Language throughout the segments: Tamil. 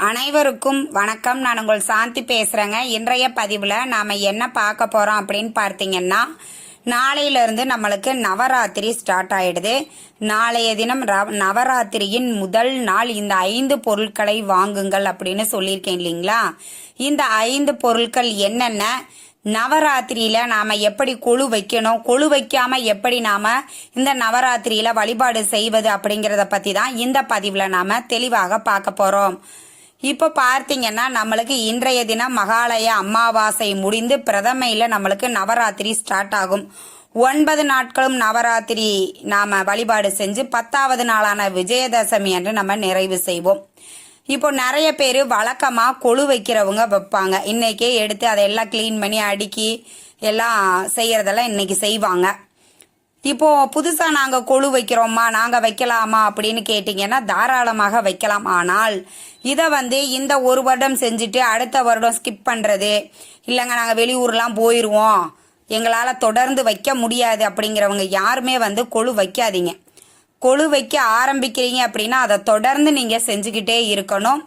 அனைவருக்கும் வணக்கம். நான் உங்கள் சாந்தி பேசுகிறேங்க இன்றைய பதிவில் நாம் என்ன பார்க்க போகிறோம் அப்படின்னு பார்த்தீங்கன்னா நாளையிலிருந்து நம்மளுக்கு நவராத்திரி ஸ்டார்ட் ஆயிடுது. நாளைய தினம் ர- நவராத்திரியின் முதல் நாள் இந்த ஐந்து பொருட்களை வாங்குங்கள் அப்படின்னு சொல்லியிருக்கேன் இல்லைங்களா? இந்த ஐந்து பொருட்கள் என்னென்ன? நவராத்திரியில் நாம் எப்படி கொழு வைக்கணும்? கொழு வைக்காமல் எப்படி நாம் இந்த நவராத்திரியில் வழிபாடு செய்வது அப்படிங்கிறத பற்றி தான் இந்த பதிவில் நாம் தெளிவாக பார்க்க போகிறோம் இப்போ பார்த்தீங்கன்னா நம்மளுக்கு இன்றைய தினம் மகாலய அமாவாசை முடிந்து பிரதமையில் நம்மளுக்கு நவராத்திரி ஸ்டார்ட் ஆகும். ஒன்பது நாட்களும் நவராத்திரி நாம் வழிபாடு செஞ்சு பத்தாவது நாளான விஜயதசமி அன்று நம்ம நிறைவு செய்வோம். இப்போ நிறைய பேர் வழக்கமாக கொழு வைக்கிறவங்க வைப்பாங்க. இன்னைக்கே எடுத்து அதையெல்லாம் க்ளீன் பண்ணி அடுக்கி எல்லாம் செய்கிறதெல்லாம் இன்னைக்கு செய்வாங்க. இப்போ புதுசா நாங்க கொழு வைக்கிறோமா நாங்க வைக்கலாமா அப்படின்னு கேட்டீங்கன்னா தாராளமாக வைக்கலாம். ஆனால் இதை வந்து இந்த ஒரு வருடம் செஞ்சுட்டு அடுத்த வருடம் ஸ்கிப் பண்றது இல்லைங்க நாங்க வெளியூர்லாம் போயிடுவோம் எங்களால் தொடர்ந்து வைக்க முடியாது அப்படிங்கிறவங்க யாருமே வந்து கொழு வைக்காதீங்க. கொழு வைக்க ஆரம்பிக்கிறீங்க அப்படின்னா அதை தொடர்ந்து நீங்கள் செஞ்சுக்கிட்டே இருக்கணும்.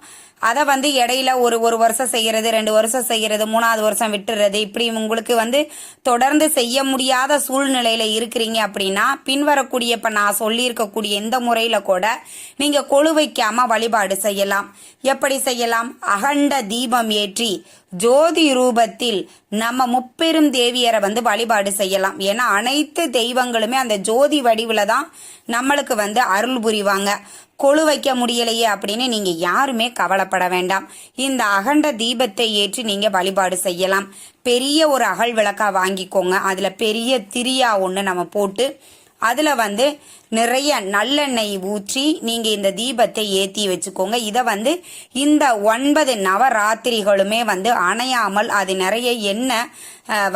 அதை வந்து இடையில ஒரு ஒரு வருஷம் செய்யறது ரெண்டு வருஷம் செய்யறது மூணாவது வருஷம் விட்டுறது இப்படி உங்களுக்கு வந்து தொடர்ந்து செய்ய முடியாத சூழ்நிலையில இருக்கிறீங்க அப்படின்னா பின்வரக்கூடிய இப்ப நான் சொல்லியிருக்கக்கூடிய இந்த முறையில கூட நீங்க கொழு வைக்காம வழிபாடு செய்யலாம். எப்படி செய்யலாம்? அகண்ட தீபம் ஏற்றி ஜோதி ரூபத்தில் நம்ம முப்பெரும் தேவியரை வந்து வழிபாடு செய்யலாம். ஏன்னா அனைத்து தெய்வங்களுமே அந்த ஜோதி வடிவில் தான் நம்மளுக்கு வந்து அருள் புரிவாங்க. கொழு வைக்க முடியலையே அப்படின்னு நீங்க யாருமே கவலைப்பட வேண்டாம். இந்த அகண்ட தீபத்தை ஏற்றி நீங்க வழிபாடு செய்யலாம். பெரிய ஒரு அகல் விளக்கா வாங்கிக்கோங்க. அதுல பெரிய திரியா ஒன்று நம்ம போட்டு அதில் வந்து நிறைய நல்லெண்ணெய் ஊற்றி நீங்கள் இந்த தீபத்தை ஏற்றி வச்சுக்கோங்க. இதை வந்து இந்த ஒன்பது நவராத்திரிகளுமே வந்து அணையாமல் அது நிறைய எண்ணெய்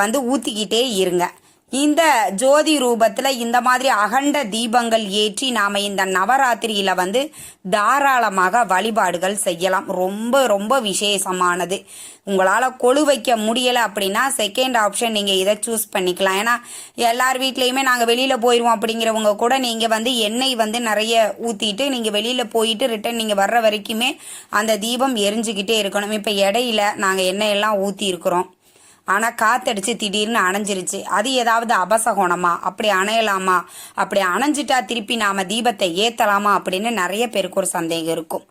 வந்து ஊற்றிக்கிட்டே இருங்க. இந்த ஜோதி ரூபத்துல இந்த மாதிரி அகண்ட தீபங்கள் ஏற்றி நாம இந்த நவராத்திரியில வந்து தாராளமாக வழிபாடுகள் செய்யலாம். ரொம்ப ரொம்ப விசேஷமானது. உங்களால கொழு வைக்க முடியல அப்படின்னா செகண்ட் ஆப்ஷன் நீங்க இதை சூஸ் பண்ணிக்கலாம். ஏன்னா எல்லார் வீட்லயுமே நாங்க வெளியில போயிருவோம் அப்படிங்கிறவங்க கூட நீங்க வந்து எண்ணெய் வந்து நிறைய ஊத்திட்டு நீங்க வெளியில போயிட்டு ரிட்டர்ன் நீங்க வர்ற வரைக்குமே அந்த தீபம் எரிஞ்சுக்கிட்டே இருக்கணும். இப்ப இடையில நாங்க எண்ணெய் எல்லாம் ஊத்தி ஆனால் காத்தடிச்சு திடீர்னு அணைஞ்சிருச்சு. அது ஏதாவது அபசகோணமா? அப்படி அணையலாமா? அப்படி அணைஞ்சிட்டா திருப்பி நாம தீபத்தை ஏத்தலாமா? அப்படின்னு நிறைய பேருக்கு ஒரு சந்தேகம் இருக்கும்.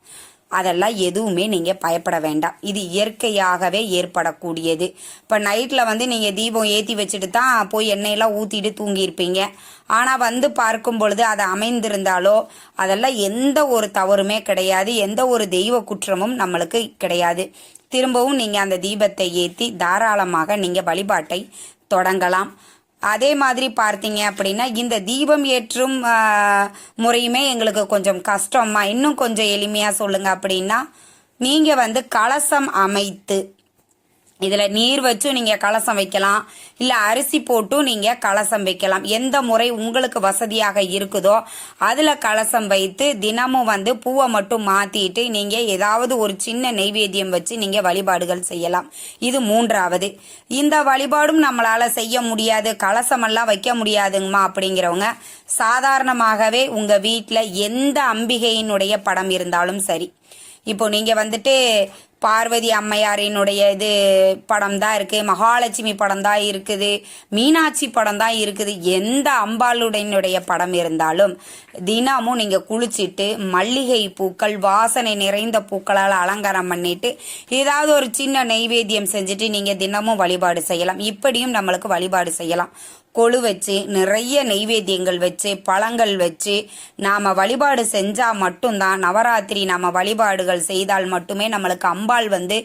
அதெல்லாம் எதுவுமே நீங்கள் பயப்பட வேண்டாம். இது இயற்கையாகவே ஏற்படக்கூடியது. இப்போ நைட்டில் வந்து நீங்கள் தீபம் ஏற்றி வச்சுட்டு தான் போய் எண்ணெயெல்லாம் ஊற்றிட்டு தூங்கியிருப்பீங்க. ஆனால் வந்து பார்க்கும் பொழுது அது அமைந்திருந்தாலோ அதெல்லாம் எந்த ஒரு தவறுமே கிடையாது. எந்த ஒரு தெய்வ குற்றமும் நம்மளுக்கு கிடையாது. திரும்பவும் நீங்கள் அந்த தீபத்தை ஏற்றி தாராளமாக நீங்கள் வழிபாட்டை தொடங்கலாம். அதே மாதிரி பார்த்தீங்க அப்படின்னா இந்த தீபம் ஏற்றும் முறையுமே எங்களுக்கு கொஞ்சம் கஷ்டமா. இன்னும் கொஞ்சம் எளிமையாக சொல்லுங்கள் அப்படின்னா நீங்கள் வந்து கலசம் அமைத்து இதில் நீர் வச்சும் நீங்கள் கலசம் வைக்கலாம். இல்லை அரிசி போட்டும் நீங்கள் கலசம் வைக்கலாம். எந்த முறை உங்களுக்கு வசதியாக இருக்குதோ அதில் கலசம் வைத்து தினமும் வந்து பூவை மட்டும் மாற்றிட்டு நீங்கள் ஏதாவது ஒரு சின்ன நெய்வேத்தியம் வச்சு நீங்கள் வழிபாடுகள் செய்யலாம். இது மூன்றாவது. இந்த வழிபாடும் நம்மளால் செய்ய முடியாது. கலசமெல்லாம் வைக்க முடியாதுங்கம்மா அப்படிங்கிறவங்க சாதாரணமாகவே உங்கள் வீட்டில் எந்த அம்பிகையினுடைய படம் இருந்தாலும் சரி. இப்போ நீங்கள் வந்துட்டு பார்வதி அம்மையாரினுடைய இது படம் தான் இருக்கு. மகாலட்சுமி படம் தான் இருக்குது. மீனாட்சி படம் தான் இருக்குது. எந்த அம்பாளுடைய படம் இருந்தாலும் தினமும் நீங்க குளிச்சிட்டு மல்லிகை பூக்கள் வாசனை நிறைந்த பூக்களால் அலங்காரம் பண்ணிட்டு ஏதாவது ஒரு சின்ன நெய்வேத்தியம் செஞ்சுட்டு நீங்க தினமும் வழிபாடு செய்யலாம். இப்படியும் நம்மளுக்கு வழிபாடு செய்யலாம். கொழு வச்சு நிறைய நெய்வேத்தியங்கள் வச்சு பழங்கள் வச்சு நாம் வழிபாடு செஞ்சால் மட்டும்தான் நவராத்திரி நாம் வழிபாடுகள் செய்தால் மட்டுமே நம்மளுக்கு அம்பாள் வந்து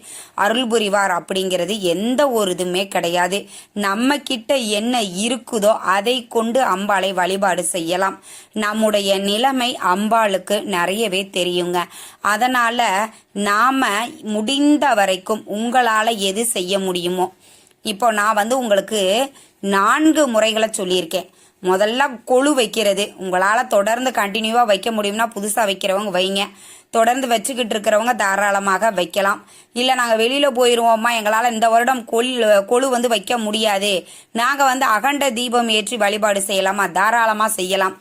அருள் புரிவார் அப்படிங்கிறது எந்த ஒரு இதுவுமே கிடையாது. நம்ம கிட்ட என்ன இருக்குதோ அதை கொண்டு அம்பாளை வழிபாடு செய்யலாம். நம்முடைய நிலைமை அம்பாளுக்கு நிறையவே தெரியுங்க. அதனால் நாம் முடிந்த வரைக்கும் உங்களால் எது செய்ய முடியுமோ இப்போ நான் வந்து உங்களுக்கு நான்கு முறைகளை சொல்லியிருக்கேன். முதல்ல கொழு வைக்கிறது. உங்களால் தொடர்ந்து கண்டினியூவாக வைக்க முடியும்னா புதுசாக வைக்கிறவங்க வைங்க. தொடர்ந்து வச்சுக்கிட்டு இருக்கிறவங்க தாராளமாக வைக்கலாம். இல்லை நாங்கள் வெளியில் போயிடுவோம்மா எங்களால் இந்த வருடம் கொல் கொழு வந்து வைக்க முடியாது. நாங்கள் வந்து அகண்ட தீபம் ஏற்றி வழிபாடு செய்யலாமா? தாராளமாக செய்யலாம்.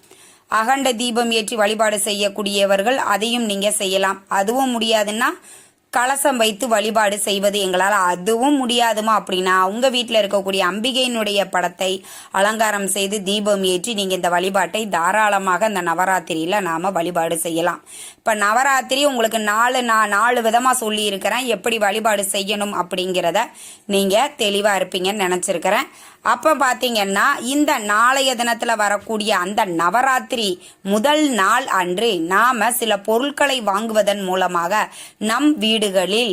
அகண்ட தீபம் ஏற்றி வழிபாடு செய்யக்கூடியவர்கள் அதையும் நீங்கள் செய்யலாம். அதுவும் முடியாதுன்னா கலசம் வைத்து வழிபாடு செய்வது எங்களால் அதுவும் முடியாதுமா அப்படின்னா உங்க வீட்டில் இருக்கக்கூடிய அம்பிகையினுடைய படத்தை அலங்காரம் செய்து தீபம் ஏற்றி நீங்க இந்த வழிபாட்டை தாராளமாக இந்த நவராத்திரியில நாம வழிபாடு செய்யலாம். இப்ப நவராத்திரி உங்களுக்கு நாலு நான் நாலு விதமா சொல்லி இருக்கிறேன் எப்படி வழிபாடு செய்யணும் அப்படிங்கிறத நீங்க தெளிவா இருப்பீங்கன்னு நினைச்சிருக்கிறேன். அப்ப பாத்தீங்கன்னா இந்த நாளைய தினத்துல வரக்கூடிய அந்த நவராத்திரி முதல் நாள் அன்று நாம சில பொருட்களை வாங்குவதன் மூலமாக நம் வீடு வீடுகளில்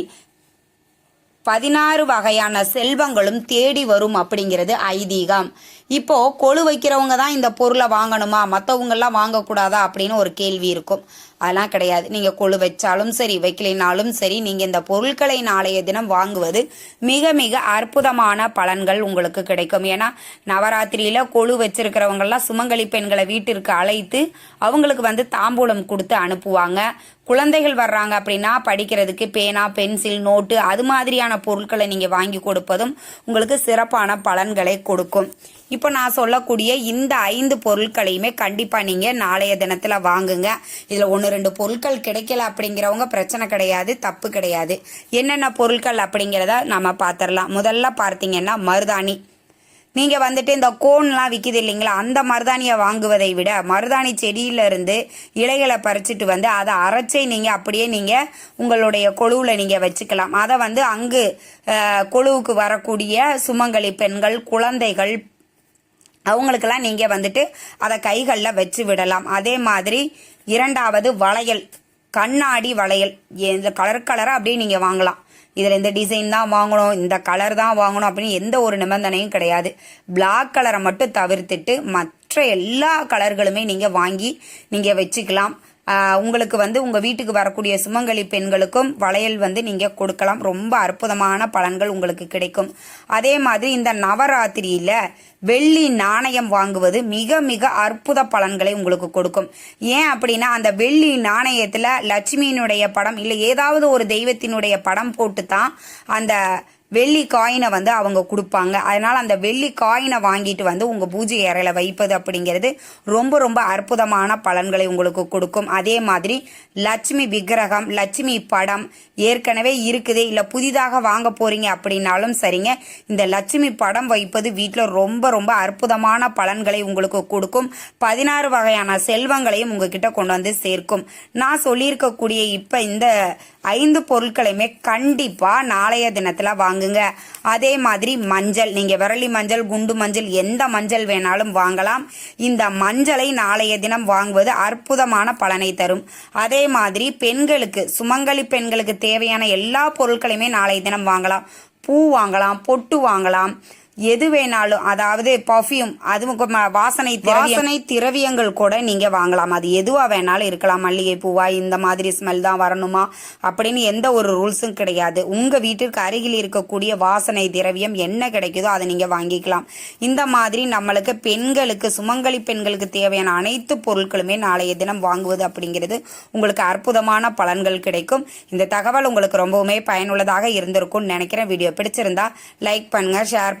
பதினாறு வகையான செல்வங்களும் தேடி வரும் அப்படிங்கிறது ஐதீகம். இப்போ கொழு வைக்கிறவங்க தான் இந்த பொருளை வாங்கணுமா? மற்றவங்கெல்லாம் வாங்கக்கூடாதா? அப்படின்னு ஒரு கேள்வி இருக்கும். அதெல்லாம் கிடையாது. நீங்கள் கொழு வச்சாலும் சரி வைக்கலைனாலும் சரி நீங்கள் இந்த பொருட்களை நாளைய தினம் வாங்குவது மிக மிக அற்புதமான பலன்கள் உங்களுக்கு கிடைக்கும். ஏன்னா நவராத்திரியில் கொழு வச்சிருக்கிறவங்கெல்லாம் சுமங்கலி பெண்களை வீட்டிற்கு அழைத்து அவங்களுக்கு வந்து தாம்பூலம் கொடுத்து அனுப்புவாங்க. குழந்தைகள் வர்றாங்க அப்படின்னா படிக்கிறதுக்கு பேனா பென்சில் நோட்டு அது மாதிரியான பொருட்களை நீங்கள் வாங்கி கொடுப்பதும் உங்களுக்கு சிறப்பான பலன்களை கொடுக்கும். இப்போ நான் சொல்லக்கூடிய இந்த ஐந்து பொருட்களையுமே கண்டிப்பாக நீங்கள் நாளைய தினத்தில் வாங்குங்க. இதில் ஒன்று ரெண்டு பொருட்கள் கிடைக்கல அப்படிங்கிறவங்க பிரச்சனை கிடையாது தப்பு கிடையாது. என்னென்ன பொருட்கள் அப்படிங்கிறத நம்ம பார்த்துடலாம் முதல்ல பார்த்தீங்கன்னா மருதாணி. நீங்கள் வந்துட்டு இந்த கோன்லாம் விற்கிது இல்லைங்களா அந்த மருதாணியை வாங்குவதை விட மருதாணி செடியிலிருந்து இலைகளை பறிச்சுட்டு வந்து அதை அரைச்சி நீங்கள் அப்படியே நீங்கள் உங்களுடைய கொழுவில் நீங்கள் வச்சுக்கலாம். அதை வந்து அங்கு கொழுவுக்கு வரக்கூடிய சுமங்கலி பெண்கள் குழந்தைகள் அவங்களுக்கெல்லாம் நீங்கள் வந்துட்டு அதை கைகளில் வச்சு விடலாம். அதே மாதிரி இரண்டாவது வளையல் கண்ணாடி வளையல். இந்த கலர் கலராக அப்படியே நீங்கள் வாங்கலாம். இதில் இந்த டிசைன் தான் வாங்கணும் இந்த கலர் தான் வாங்கணும் அப்படின்னு எந்த ஒரு நிபந்தனையும் கிடையாது. பிளாக் கலரை மட்டும் தவிர்த்துட்டு மற்ற எல்லா கலர்களுமே நீங்கள் வாங்கி நீங்கள் வச்சுக்கலாம். உங்களுக்கு வந்து உங்கள் வீட்டுக்கு வரக்கூடிய சுமங்கலி பெண்களுக்கும் வளையல் வந்து நீங்கள் கொடுக்கலாம். ரொம்ப அற்புதமான பலன்கள் உங்களுக்கு கிடைக்கும். அதே மாதிரி இந்த நவராத்திரியில் வெள்ளி நாணயம் வாங்குவது மிக மிக அற்புத பலன்களை உங்களுக்கு கொடுக்கும். ஏன் அப்படின்னா அந்த வெள்ளி நாணயத்தில் லட்சுமியினுடைய படம் இல்லை ஏதாவது ஒரு தெய்வத்தினுடைய படம் போட்டு தான் அந்த வெள்ளி காயினை வந்து அவங்க கொடுப்பாங்க. அதனால் அந்த வெள்ளி காயினை வாங்கிட்டு வந்து உங்கள் பூஜை அறையில் வைப்பது அப்படிங்கிறது ரொம்ப ரொம்ப அற்புதமான பலன்களை உங்களுக்கு கொடுக்கும். அதே மாதிரி லட்சுமி விக்கிரகம் லட்சுமி படம் ஏற்கனவே இருக்குது. இல்லை புதிதாக வாங்க போகிறீங்க அப்படின்னாலும் சரிங்க. இந்த லட்சுமி படம் வைப்பது வீட்டில் ரொம்ப ரொம்ப அற்புதமான பலன்களை உங்களுக்கு கொடுக்கும். பதினாறு வகையான செல்வங்களையும் உங்ககிட்ட கொண்டு வந்து சேர்க்கும். நான் சொல்லியிருக்கக்கூடிய இப்போ இந்த ஐந்து பொருட்களையுமே கண்டிப்பாக நாளைய தினத்தில் வாங்குங்க. அதே மாதிரி மஞ்சள் நீங்கள் விரலி மஞ்சள் குண்டு மஞ்சள் எந்த மஞ்சள் வேணாலும் வாங்கலாம். இந்த மஞ்சளை நாளைய தினம் வாங்குவது அற்புதமான பலனை தரும். அதே மாதிரி பெண்களுக்கு சுமங்கலி பெண்களுக்கு தேவையான எல்லா பொருட்களையுமே நாளைய தினம் வாங்கலாம். பூ வாங்கலாம் பொட்டு வாங்கலாம். எது வேணாலும் அதாவது பர்ஃப்யூம் அதுவும் வாசனை வாசனை திரவியங்கள் கூட நீங்க வாங்கலாம். அது எதுவா வேணாலும் இருக்கலாம். மல்லிகை பூவா இந்த மாதிரி ஸ்மெல் தான் வரணுமா? அப்படின்னு எந்த ஒரு ரூல்ஸும் கிடையாது. உங்க வீட்டிற்கு அருகில் இருக்கக்கூடிய வாசனை திரவியம் என்ன கிடைக்குதோ அதை நீங்க வாங்கிக்கலாம். இந்த மாதிரி நம்மளுக்கு பெண்களுக்கு சுமங்கலி பெண்களுக்கு தேவையான அனைத்து பொருட்களுமே நாளைய தினம் வாங்குவது அப்படிங்கிறது உங்களுக்கு அற்புதமான பலன்கள் கிடைக்கும். இந்த தகவல் உங்களுக்கு ரொம்பவுமே பயனுள்ளதாக இருந்திருக்கும்னு நினைக்கிறேன். வீடியோ பிடிச்சிருந்தா லைக் பண்ணுங்க ஷேர்